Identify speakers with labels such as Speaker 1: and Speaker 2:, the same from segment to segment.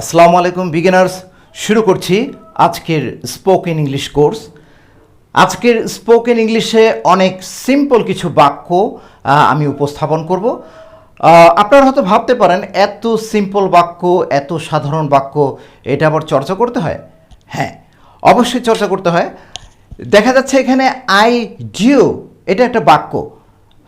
Speaker 1: আসসালামু আলাইকুম বিগিনার্স শুরু করছি আজকের স্পোকেন ইংলিশ কোর্স আজকের স্পোকেন ইংলিশে অনেক সিম্পল কিছু বাক্য আমি উপস্থাপন করব। আপনারা হয়তো ভাবতে পারেন, এত সিম্পল বাক্য, এত সাধারণ বাক্য, এটা আবার চর্চা করতে হয়? হ্যাঁ অবশ্যই চর্চা করতে হয়। দেখা যাচ্ছে এখানে আই ডিও এটা একটা বাক্য।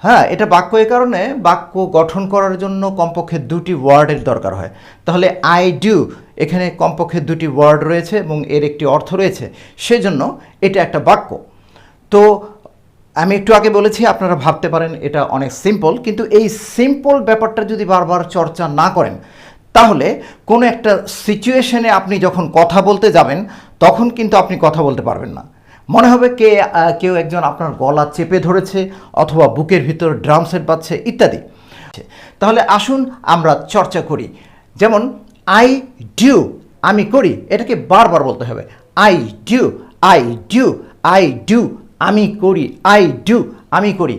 Speaker 1: হ্যাঁ এটা বাক্য এ কারণে, বাক্য গঠন করার জন্য কমপক্ষে দুটি ওয়ার্ডের দরকার হয়। তাহলে আই ডু এখানে কমপক্ষে দুটি ওয়ার্ড রয়েছে এবং এর একটি অর্থ রয়েছে। সেজন্য এটা একটা বাক্য। তো আমি একটু আগে বলেছি, আপনারা ভাবতে পারেন এটা অনেক সিম্পল কিন্তু এই সিম্পল ব্যাপারটা যদি বারবার চর্চা না করেন, তাহলে কোনো একটা সিচুয়েশনে আপনি যখন কথা বলতে যাবেন, তখন কিন্তু আপনি কথা বলতে পারবেন না। মনে হবে কে কেউ একজন আপনার গলা চেপে ধরেছে অথবা বুকের ভিতর ড্রাম সেট বাজছে, ইত্যাদি। তাহলে আসুন আমরা চর্চা করি। যেমন আই ডিউ আমি করি, এটাকে বারবার বলতে হবে। I do I do I do আমি করি আই ডু আমি করি।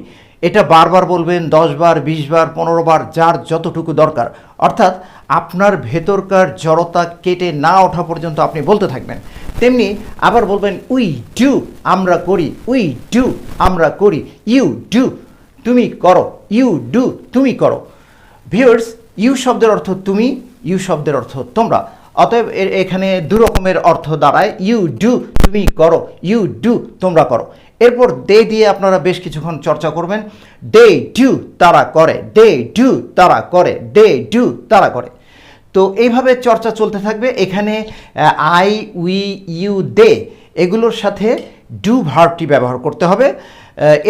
Speaker 1: এটা বারবার বলবেন, দশ বার, বিশ বার, পনেরো বার, যার যতটুকু দরকার। অর্থাৎ আপনার ভেতরকার জড়তা কেটে না ওঠা পর্যন্ত আপনি বলতে থাকবেন। তেমনি আবার বলবেন, উই ডু, আমরা করি। উই ডু, আমরা করি। ইউ ডু, তুমি করো। ইউ ডু, তুমি করো। ভিউয়ার্স, ইউ শব্দের অর্থ তুমি, ইউ শব্দের অর্থ তোমরা। অতএব এখানে দু রকমের অর্থ দাঁড়ায়। ইউ ডু, তুমি করো। ইউ ডু, তোমরা করো। এরপর দে দিয়ে আপনারা বেশ কিছুক্ষণ চর্চা করবেন। দে ডু, তারা করে। দে ডু, তারা করে। দে ডু, তারা করে। তো এইভাবে চর্চা চলতে থাকবে। এখানে আই উই ইউ দে এগুলোর সাথে ডু ভার্বটি ব্যবহার করতে হবে।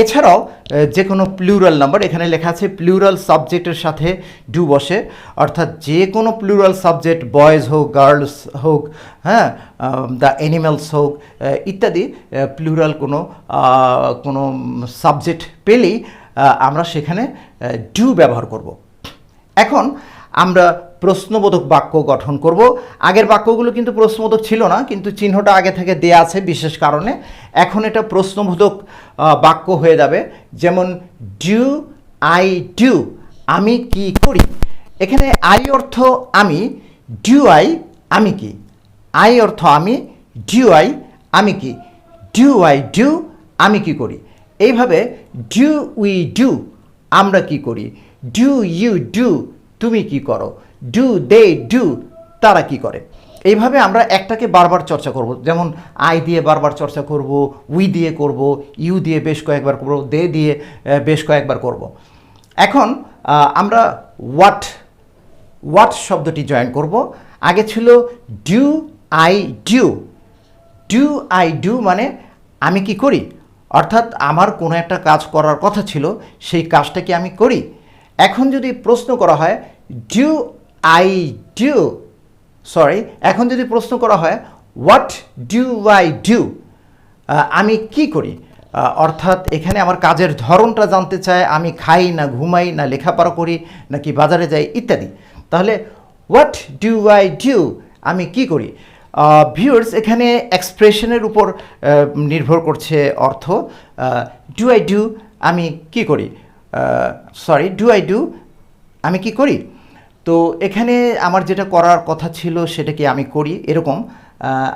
Speaker 1: এছাড়াও যে কোনো প্লুরাল নাম্বার এখানে লেখা আছে প্লুরাল সাবজেক্টের সাথে ডু বসে। অর্থাৎ যে কোনো প্লুরাল সাবজেক্ট বয়েজ হোক গার্লস হোক হ্যাঁ দ্য অ্যানিম্যালস হোক ইত্যাদি প্লুরাল কোনো কোনো সাবজেক্ট পেলেই আমরা সেখানে ডু ব্যবহার করব। এখন আমরা প্রশ্নবোধক বাক্য গঠন করব। আগের বাক্যগুলো কিন্তু প্রশ্নবোধক ছিল না, কিন্তু চিহ্নটা আগে থেকে দেয়া আছে বিশেষ কারণে। এখন এটা প্রশ্নবোধক বাক্য হয়ে যাবে। যেমন ডু আই ডু আমি কি করি? এখানে আই অর্থ আমি ডু আই আমি কি? আই অর্থ আমি ডু আই আমি কি? ডু আই ডু আমি কি করি? এইভাবে ডু উই ডু আমরা কি করি? ডু ইউ ডু তুমি কি করো? ডু দে ডু তারা কি করে? এইভাবে আমরা একটাকে বারবার চর্চা করব। যেমন আই দিয়ে বারবার চর্চা করব উই দিয়ে করব ইউ দিয়ে বেশ কয়েকবার করব দে দিয়ে বেশ কয়েকবার করব। এখন আমরা হোয়াট হোয়াট শব্দটি জয়েন করব। আগে ছিল do I do do I do মানে আমি কি করি? অর্থাৎ আমার কোনো একটা কাজ করার কথা ছিল, সেই কাজটা কি আমি করি? এখন যদি প্রশ্ন করা হয় ডু আই ডু সরি এখন যদি প্রশ্ন করা হয় হোয়াট ডু আই ডু আমি কি করি? অর্থাৎ এখানে আমার কাজের ধরনটা জানতে চায়, আমি খাই না ঘুমাই না লেখাপড়া করি, নাকি বাজারে যাই, ইত্যাদি। তাহলে হোয়াট ডু আই ডু আমি কি করি? ভিউয়ার্স এখানে এক্সপ্রেশনের উপর নির্ভর করছে অর্থ। ডু আই ডু আমি কি করি? সরি ডু আই ডু আমি কি করি? তো এখানে আমার যেটা করার কথা ছিল সেটা কি আমি করি? এরকম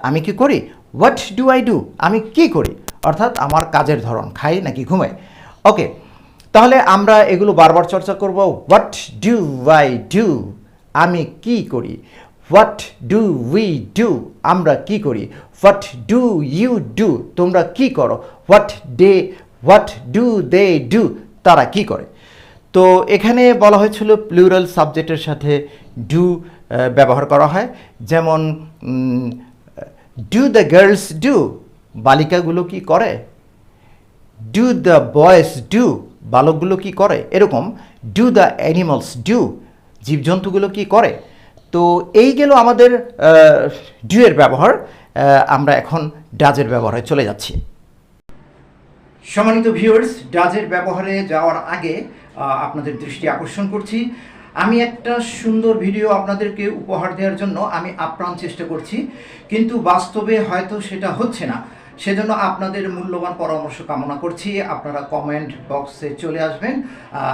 Speaker 1: আমি কি করি? হোয়াট ডু আই ডু আমি কি করি? অর্থাৎ আমার কাজের ধরন, খাই নাকি ঘুমাই? ওকে তাহলে আমরা এগুলো বারবার চর্চা করব। হোয়াট ডু আই ডু আমি কি করি? হোয়াট ডু উই ডু আমরা কি করি? হোয়াট ডু ইউ ডু তোমরা কি করো? What they what do they do তারা কি করে? তো এখানে বলা হয়েছিল প্লুরাল সাবজেক্টের সাথে ডু ব্যবহার করা হয়। যেমন ডু দ্য গার্লস ডু বালিকাগুলো কি করে? ডু দ্য বয়েস ডু বালকগুলো কি করে? এরকম ডু দ্য অ্যানিমালস ডু জীবজন্তুগুলো কি করে? তো এই গেল আমাদের ডুয়ের ব্যবহার। আমরা এখন ডাজের ব্যবহারে চলে যাচ্ছি। সম্মানিত ভিউয়ার্স ডাজের ব্যবহারে যাওয়ার আগে আপনাদের দৃষ্টি আকর্ষণ করছি। আমি একটা সুন্দর ভিডিও আপনাদেরকে উপহার দেওয়ার জন্য আমি আপ্রাণ চেষ্টা করছি, কিন্তু বাস্তবে হয়তো সেটা হচ্ছে না। সেজন্য আপনাদের মূল্যবান পরামর্শ কামনা করছি। আপনারা কমেন্ট বক্সে চলে আসবেন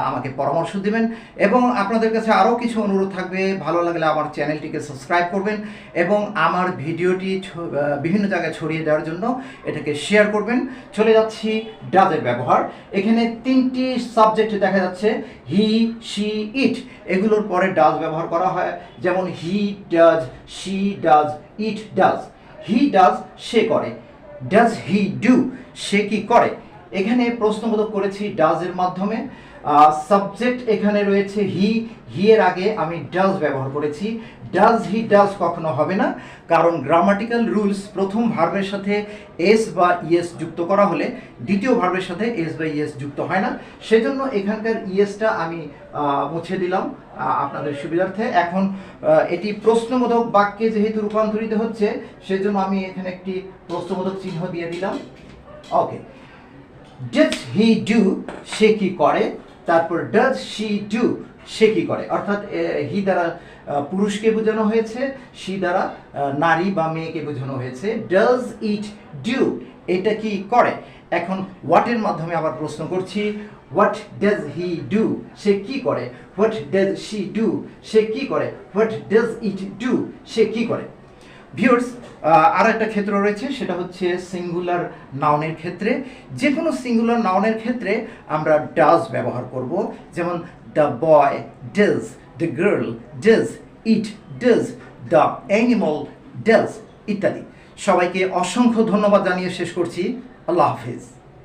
Speaker 1: আমাকে পরামর্শ দিবেন এবং আপনাদের কাছে আরও কিছু অনুরোধ থাকবে। ভালো লাগলে আমার চ্যানেলটিকে সাবস্ক্রাইব করবেন এবং আমার ভিডিওটি বিভিন্ন জায়গায় ছড়িয়ে দেওয়ার জন্য এটাকে শেয়ার করবেন। চলে যাচ্ছি ডাজের ব্যবহার। এখানে তিনটি সাবজেক্ট দেখা যাচ্ছে হি শি ইট এগুলোর পরে ডাজ ব্যবহার করা হয়, যেমন he does she does it does he does সে করে। ডাজ হি ডু সে কি করে? এখানে প্রশ্নবোধক করেছি ডাজ এর মাধ্যমে। সাবজেক্ট এখানে রয়েছে হি হি এর আগে আমি ডাজ ব্যবহার করেছি। ডাজ হি ডাজ কখনো হবে না। কারণ গ্রামাটিক্যাল রুলস প্রথম ভার্বের সাথে এস বা ইএস যুক্ত করা হলে দ্বিতীয় ভার্বের সাথে এস বা ইএস যুক্ত হয় না। সেজন্য এখানকার ইএসটা আমি মুছে দিলাম আপনাদের সুবিধার্থে। এখন এটি প্রশ্নবোধক বাক্যে যেহেতু রূপান্তরিত হচ্ছে, সেজন্য আমি এখানে একটি প্রশ্নবোধক চিহ্ন দিয়ে দিলাম। ওকে। ডাজ হি ডু সে কি করে? তারপর ডাজ শি ডু সে কি করে? অর্থাৎ হি দ্বারা পুরুষকে বোঝানো হয়েছে সি দ্বারা নারী বা মেয়েকে বোঝানো হয়েছে। ডাজ ইট ডিউ এটা কি করে? এখন হোয়াটের মাধ্যমে আবার প্রশ্ন করছি হোয়াট ডাজ হি ডু সে কি করে? হোয়াট ডাজ শি ডু সে কি করে? হোয়াট ডাজ ইট ডু সে কি করে? ভিউয়ার্স আর একটা ক্ষেত্র রয়েছে, সেটা হচ্ছে সিঙ্গুলার নাউনের ক্ষেত্রে। যে কোনো সিঙ্গুলার নাউনের ক্ষেত্রে আমরা ডাজ ব্যবহার করব, যেমন the boy does the girl does it does the animal does ইত্যাদি। সবাইকে অসংখ্য ধন্যবাদ জানিয়ে শেষ করছি। আল্লাহ হাফিজ।